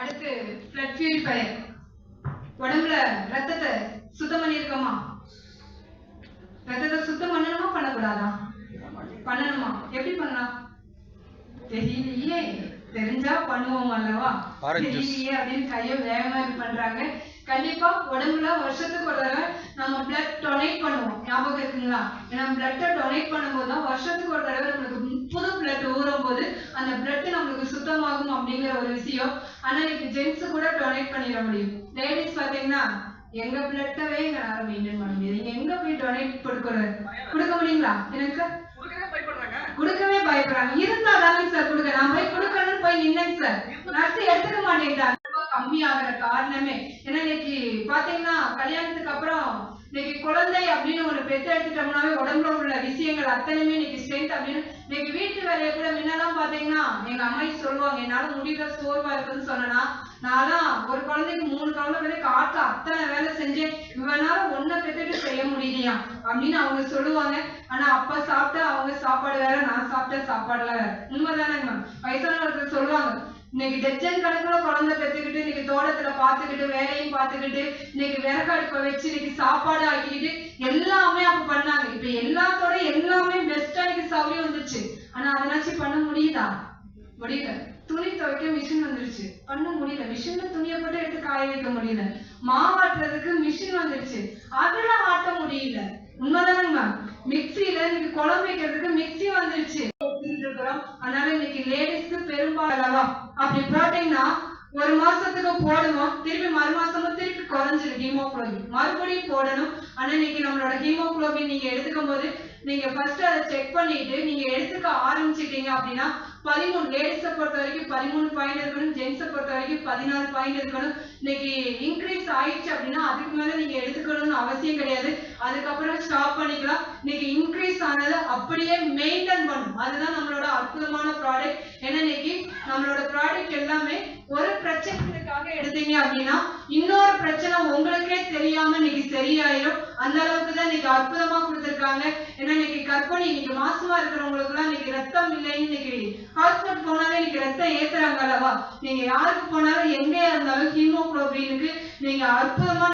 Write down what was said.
அடுத்து blood purifier உடம்புல ரத்தத்தை சுத்தம் பண்ணியிருக்கோமா? ரத்தத்தை சுத்தம் பண்ணணுமா பண்ணக்கூடாதா? பண்ணணுமா? எப்படி பண்ணலாம்? தெரியலையே. தெரிஞ்சா பண்ணுவோம் அல்லவா. தெரியலையே அப்படின்னு கையை வேகமா இது பண்றாங்க. கண்டிப்பா உடம்புல வருஷத்துக்கு ஒரு தடவை நம்ம பிளட் டொனேட் பண்ணுவோம். ஞாபகம் இருக்குங்களா? ஏன்னா பிளட்டை டொனேட் பண்ணும்போது தான் வருஷத்துக்கு ஒரு தடவை நம்மளுக்கு புது பிளட் ஊறும் போது அந்த பிளட் நம்மளுக்கு சுத்தமாகும் அப்படிங்கிற ஒரு விஷயம். ஆனா இன்னைக்கு ஜென்ஸ் கூட டொனேட் பண்ணிட முடியும். லேடிஸ் பாத்தீங்கன்னா எங்க பிளட்டவே எங்களால மெயின்டைன் பண்ண முடியாது நீங்க எங்க போய் டொனேட் கொடுக்கறது? கொடுக்க முடியுங்களா? எனக்கு? கொடுக்கவே பயப்படுறாங்க. இருந்தா தானே சார் கொடுக்க நான் போய் கொடுக்கணும்னு போய் நின்னேங்க சார் நர்ஸ் எடுத்துக்க மாட்டேங்கிறாங்க கம்மியாகிற காரணமே. ஏன்னா இன்னைக்கு பாத்தீங்கன்னா கல்யாணத்துக்கு அப்புறம் இன்னைக்கு குழந்தை அப்படின்னு ஒண்ணு பெத்த எடுத்துட்டோம்னாவே உடம்புல உள்ள விஷயங்கள் அத்தனையுமே இன்னைக்கு ஸ்ட்ரென்த் அப்படின்னு இன்னைக்கு வீட்டு வேலையை கூட முன்னெல்லாம் பாத்தீங்கன்னா எங்க அம்மா சொல்லுவாங்க என்னால முடியல சோர்வா இருக்குன்னு சொன்னா நான்லாம் ஒரு குழந்தைக்கு மூணு குழந்தை பேரை காட்டு அத்தனை வேலை செஞ்சேன். இவனால ஒன்ன பெத்துட்டு செய்ய முடியலையா? அப்படின்னு அவங்க சொல்லுவாங்க. ஆனா அப்பா சாப்பிட்டா அவங்க சாப்பாடு வேற நான் சாப்பிட்ட சாப்பாடுல வேற. உண்மைதானேங்க வயசானவர்கள் சொல்லுவாங்க இன்னைக்கு டஜன் கணக்குல குழந்தை பெற்றுக்கிட்டு இன்னைக்கு தோட்டத்துல பாத்துக்கிட்டு வேலையும் பாத்துக்கிட்டு இன்னைக்கு விறகு அடுப்பை வச்சு இன்னைக்கு சாப்பாடு ஆக்கிக்கிட்டு எல்லாமே அப்ப பண்ணாங்க. இப்ப எல்லாத்தோட எல்லாமே பெஸ்டா இன்னைக்கு சௌரியம் வந்துருச்சு. ஆனா அதனாச்சும் பண்ண முடியுதா? முடியல. துணி துவைக்க மிஷின் வந்துருச்சு. பண்ண முடியல. மிஷின்ல துணியை போட்டு எடுத்து காய வைக்க முடியல. மாவாட்டுறதுக்கு மிஷின் வந்துருச்சு. அதுல ஆட்ட முடியல. உண்மைதானங்க மேம் மிக்சியில இன்னைக்கு குழம்பு வைக்கிறதுக்கு மிக்ஸி வந்துருச்சு. இருக்கிறோம். அதனால இன்னைக்கு லேடிஸ்க்கு பெரும்பாலவா அப்படி போட்டீங்கன்னா ஒரு மாசத்துக்கு போடுவோம் திருப்பி மறு மாசமும் திருப்பி குறைஞ்சிரும் ஹீமோக்ளோபின். மறுபடியும் போடணும். ஆனா இன்னைக்கு நம்மளோட ஹீமோக்ளோபின் நீங்க எடுத்துக்கும் போது நீங்க ஃபர்ஸ்ட் அதை செக் பண்ணிட்டு நீங்க எடுத்துக்க ஆரம்பிச்சிட்டீங்க அப்படின்னா பதிமூணு லேடிஸை பொறுத்த வரைக்கும் பதிமூணு பாயிண்ட் இருக்கணும் ஜென்ஸை பொறுத்த வரைக்கும் பதினாறு பாயிண்ட் இருக்கணும். இன்னைக்கு இன்க்ரீஸ் ஆயிடுச்சு அப்படின்னா அதுக்கு மேல நீங்க எடுத்துக்கணும்னு அவசியம் கிடையாது. அதுக்கப்புறம் ஸ்டாப் பண்ணிக்கலாம். இன்னைக்கு இன்க்ரீஸ் ஆனதை அப்படியே மெயின்டைன் பண்ணும் அதுதான் நம்மளோட அற்புதமான ப்ராடக்ட் ஏன்னா இன்னைக்கு நம்மளோட எல்லாமே ஒரு பிரச்சனைகளுக்காக எடுத்தீங்க அப்படின்னா இன்னொரு பிரச்சனை உங்களுக்கே தெரியாம இன்னைக்கு சரியாயிரும். அந்த அளவுக்கு தான் இன்னைக்கு அற்புதமா கொடுத்துருக்காங்க. ஏன்னா இன்னைக்கு கற்பனை இன்னைக்கு மாசமா இருக்கிறவங்களுக்கு எல்லாம் இன்னைக்கு ரத்தம் இல்லைன்னு இன்னைக்கு ஹாஸ்பிட்டல் போனாலே இன்னைக்கு ரத்தம் ஏத்துறாங்க அல்லவா? நீங்க யாருக்கு போனாலும் எங்கே இருந்தாலும் ஹீமோகுளோபினுக்கு நீங்க அற்புதமா